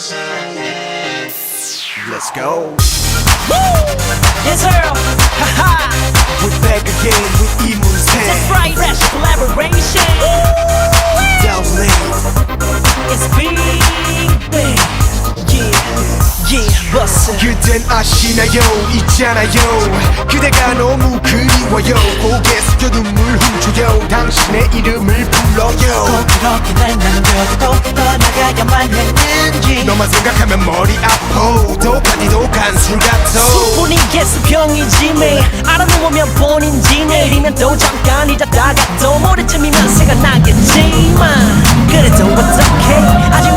Let's go. Woo! It's her. Ha ha. We're back again with Emu's head. That's right. Fresh collaboration. 그댄 아시나요? 있잖아요. 그대가 너무 그리워요. 고개 숙여 눈물 훔쳐요. 당신의 이름을 불러요. 꼭 그렇게 날 남겨도 떠나가야만 했는지. 너만 생각하면 머리 아파. 독하디도 간술 같아. 수분이 개수병이지 매. 알아놓으면 본인지 내일이면 또 잠깐이다가 또 모레쯤이면 생각나겠지만 그래도 어떡해? 아직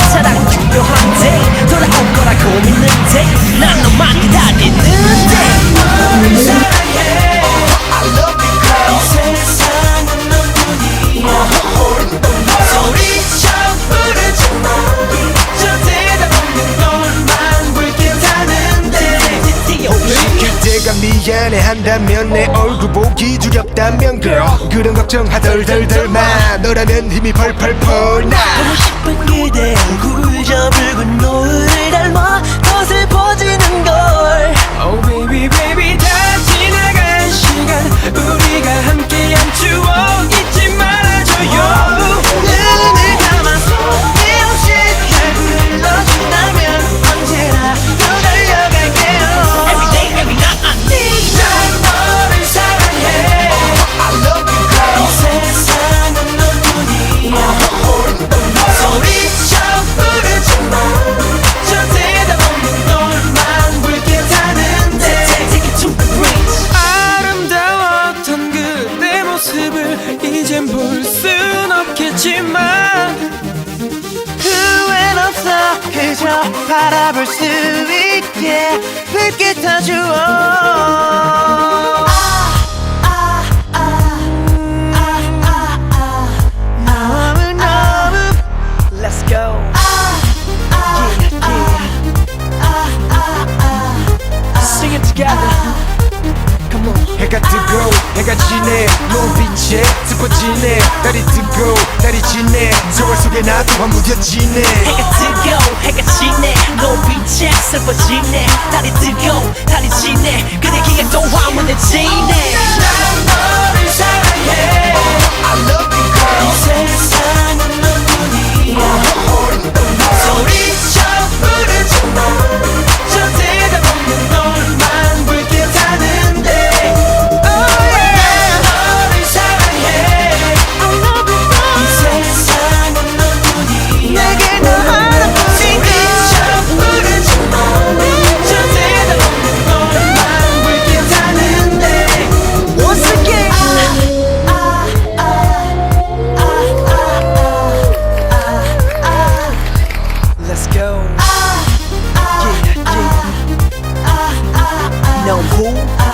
미안해 한다면 내 얼굴 보기 두렵다면 girl. 그런 걱정 하덜덜덜 마 너라면 힘이 펄펄펄 나. 보고 싶은 그대 얼굴 저 붉은 노을 볼 순 없겠지만 후회는 없어 그저 바라볼 수 있게 붉게 타주어 해가 뜨고 해가 지네. 눈빛에 슬퍼지네. 달이 뜨고 달이 지네. 세월 속에 나도 한무뎌지네. 해가 뜨고 해가 지네. 노빛에 슬퍼지네. 달이 뜨고 Muốn